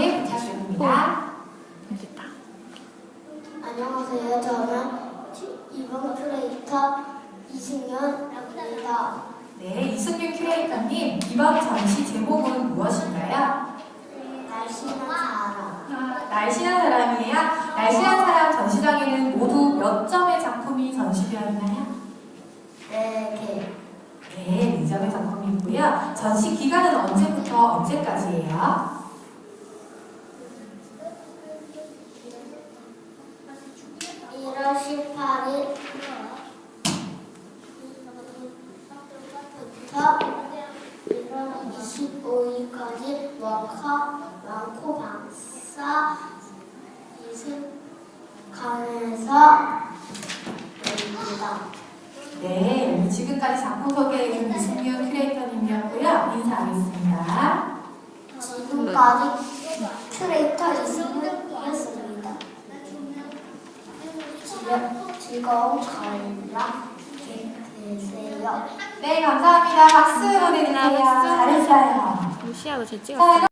자기소개 부탁드립니다. 됐다. 안녕하세요. 저는 이번 큐레이터 이승현입니다. 네, 이승윤 큐레이터님, 이번 전시 제목은 무엇인가요? 날씬한 사람. 아, 날씬한 사람이에요. 날씬한 사람 전시장에는 모두 몇 점의 작품이 전시되어 있나요? 네 네, 4점의 작품이 있고요. 전시 기간은 언제부터 언제까지예요? 25일까지 워커 왕코 박사 이승강에서 열립니다. 네, 지금까지 작품 소개해준 이승윤 큐레이터님이었고요. 인사하겠습니다. 지금까지 큐레이터 이승훈이었습니다. 즐거운 관람 되세요. 네, 감사합니다. 박수 보내드릴게요. 박수. 잘했어요. 루시아도 제 찍었어. 자,